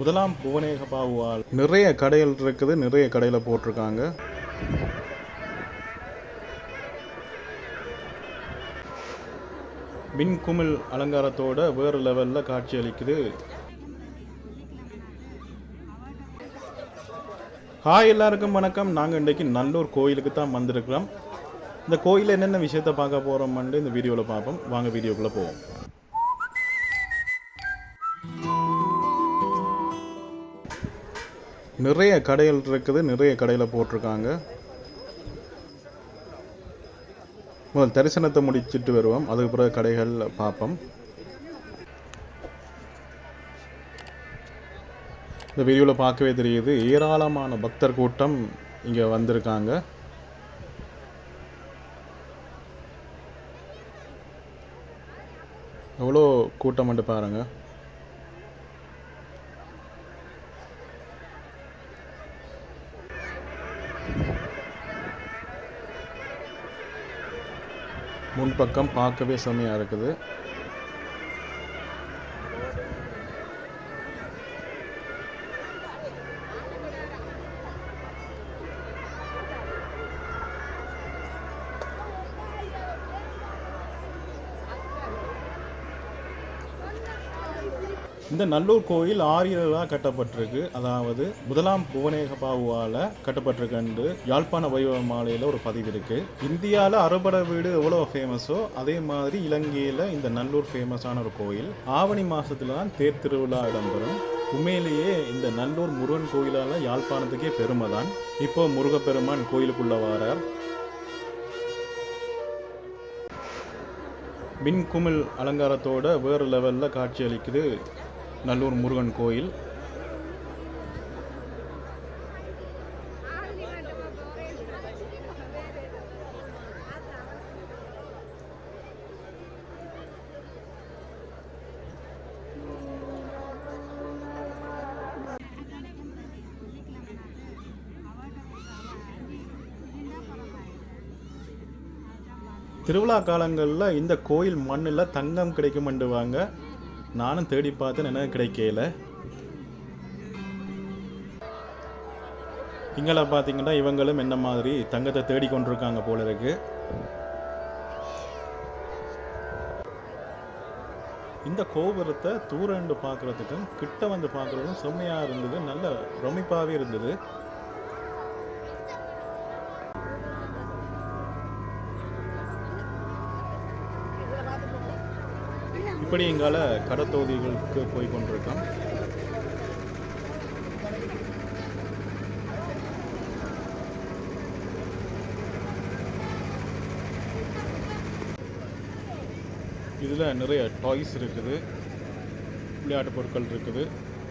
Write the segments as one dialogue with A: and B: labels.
A: முதலாம் புவனேக பாபுவால் நிறைய கடைகள் இருக்குது நிறைய கடையில் போட்டிருக்காங்க. மின்குமிழ் அலங்காரத்தோட வேறு லெவலில் காட்சி அளிக்குது. ஹாய் எல்லாருக்கும் வணக்கம். நாங்கள் இன்றைக்கு நல்லூர் கோயிலுக்கு தான் வந்திருக்கிறோம். இந்த கோயிலில் என்னென்ன விஷயத்தை பார்க்க போகிறோம்னு இந்த வீடியோவில் பார்ப்போம். வாங்க வீடியோக்குள்ளே போவோம். நிறைய கடைகள் இருக்குது நிறைய கடையில் போட்டிருக்காங்க. முதல் தரிசனத்தை முடிச்சிட்டு வருவோம். அதுக்கு பிறகு கடைகள் பார்ப்போம். இந்த வீடியோவில் பார்க்கவே தெரியுது ஏராளமான பக்தர் கூட்டம் இங்கே வந்திருக்காங்க. எவ்வளோ கூட்டம் மட்டும் பாருங்கள் முன்பக்கம் பார்க்கவே செம்மையாக இருக்குது. இந்த நல்லூர் கோயில் ஆரியர்களாக கட்டப்பட்டிருக்கு. அதாவது முதலாம் புவனேகபாவுவால் கட்டப்பட்டிருக்கு என்று யாழ்ப்பாண வைபவ மாலையில் ஒரு பதிவு இருக்கு. இந்தியாவில் அறுபடை வீடு எவ்வளோ ஃபேமஸோ அதே மாதிரி இலங்கையில் இந்த நல்லூர் ஃபேமஸான ஒரு கோயில். ஆவணி மாதத்துல தான் தேர் திருவிழா இடம்பெறும். உண்மையிலேயே இந்த நல்லூர் முருகன் கோயிலால் யாழ்ப்பாணத்துக்கே பெருமை தான். இப்போ முருகப்பெருமான் கோயிலுக்குள்ள வாரார். மின்குமிழ் அலங்காரத்தோட வேறு லெவலில் காட்சி அளிக்குது. நல்லூர் முருகன் கோயில். திருவிழா காலங்களில் இந்த கோயில் மண்ணில் தங்கம் கிடைக்குமெண்டுவாங்க நானும் தேடி பார்த்தேன் எனக்கு கிடைக்கல. இங்கே பார்த்தீங்கன்னா இவங்களும் என்ன மாதிரி தங்கத்தை தேடி கொண்டிருக்காங்க போல இருக்கு. இந்த கோபுரத்தை தூரண்டு பார்க்குறதுக்கும் கிட்ட வந்து பார்க்குறதுக்கும் செம்மையாக இருந்தது நல்ல பிரமிப்பாகவே இருந்தது. இப்படி எங்கால கடத்தொகுதிகளுக்கு போய் கொண்டிருக்கோம். இதில் நிறைய டாய்ஸ் இருக்குது. விளையாட்டு பொருட்கள் இருக்குது.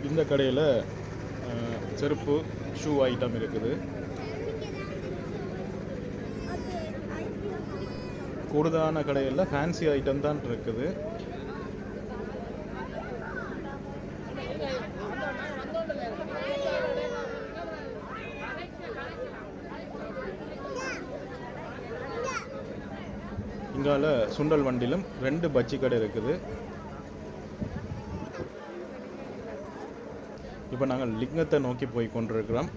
A: இந்த கடையில் செருப்பு ஷூ ஐட்டம் இருக்குது. கூடுதலான கடையில் ஃபேன்சி ஐட்டம் தான் இருக்குது. இங்கால சுண்டல் வண்டிலும் ரெண்டு பஜ்ஜி கடை இருக்குது. இப்போ நாங்கள் லிங்கத்தை நோக்கி போய் கொண்டிருக்கிறோம்.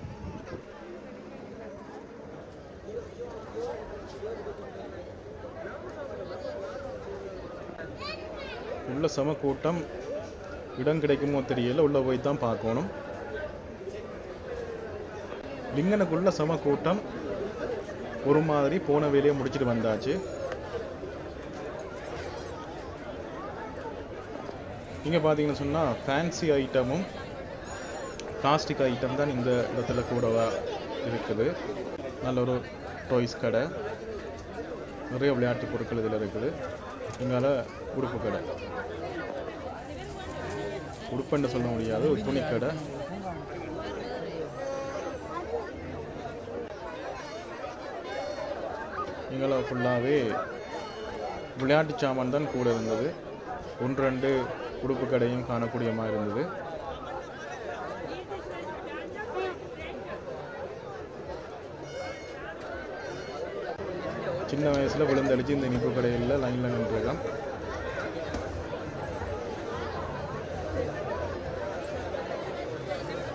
A: உள்ள சம கூட்டம் இடம் கிடைக்குமோ தெரியல உள்ள போய் தான் பார்க்கணும். லிங்கனுக்குள்ள சம கூட்டம் ஒரு மாதிரி போன வேலையை முடிச்சுட்டு வந்தாச்சு. இங்கே பார்த்தீங்கன்னு சொன்னால் ஃபேன்சி ஐட்டமும் பிளாஸ்டிக் ஐட்டம் தான் இந்த இடத்துல கூடவா இருக்குது. நல்ல ஒரு டாய்ஸ் கடை. நிறைய விளையாட்டு பொருட்கள் இதில் இருக்குது. இங்கால உடுப்பு கடை. உடுப்புன்னு சொல்ல முடியாது ஒரு துணி கடை. இங்கே ஃபுல்லாகவே விளையாட்டு சாமான் தான் கூட இருந்தது. ஒன்று ரெண்டு உடுப்பு கடையும் காணக்கூடிய மாதிரி இருந்தது. சின்ன வயசில் விழுந்தடிச்சு இந்த இனிப்பு கடையில் லைனில் நின்றுருக்கான்.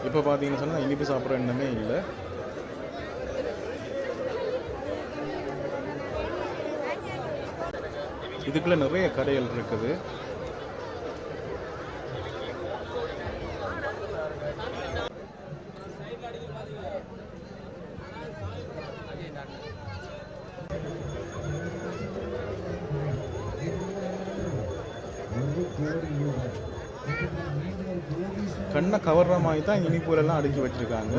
A: இப்போ பார்த்தீங்கன்னு சொன்னால் இனிப்பு சாப்பிட்ற எண்ணமே இல்லை. இதுக்குள்ள நிறைய கடைகள் இருக்குது. கண்ணை கவர்ற மாதிரி தான் இனிப்புகளெல்லாம் அடுக்கி வச்சிருக்காங்க.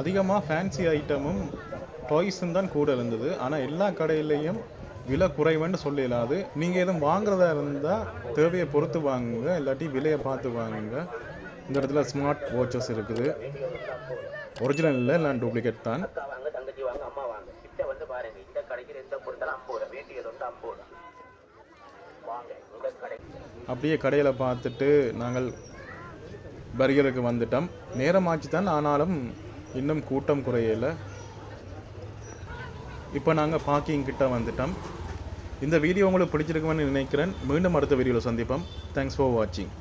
A: அதிகமாக ஃபேன்சி ஐட்டமும் டாய்ஸும் தான் கூட இருந்தது. ஆனால் எல்லா கடையிலையும் விலை குறைவுன்னு சொல்லிடலாது. நீங்கள் எதுவும் வாங்குறதா இருந்தால் தேவையை பொறுத்து வாங்குங்க. இல்லாட்டி விலையை பார்த்து வாங்குங்க. இந்த இடத்துல ஸ்மார்ட் வாட்சஸ் இருக்குது. ஒரிஜினல் இல்லை எல்லாம் டூப்ளிகேட் தான். அப்படியே கடையில் பார்த்துட்டு நாங்கள் பர்கருக்கு வந்துட்டோம். நேரமாச்சு தான் ஆனாலும் இன்னும் கூட்டம் குறையலை. இப்போ நாங்கள் பார்க்கிங் கிட்ட வந்துட்டோம். இந்த வீடியோ உங்களுக்கு பிடிச்சிருக்குமென்னு நினைக்கிறேன். மீண்டும் அடுத்த வீடியோவில் சந்திப்போம். தேங்க்ஸ் ஃபார் வாட்சிங்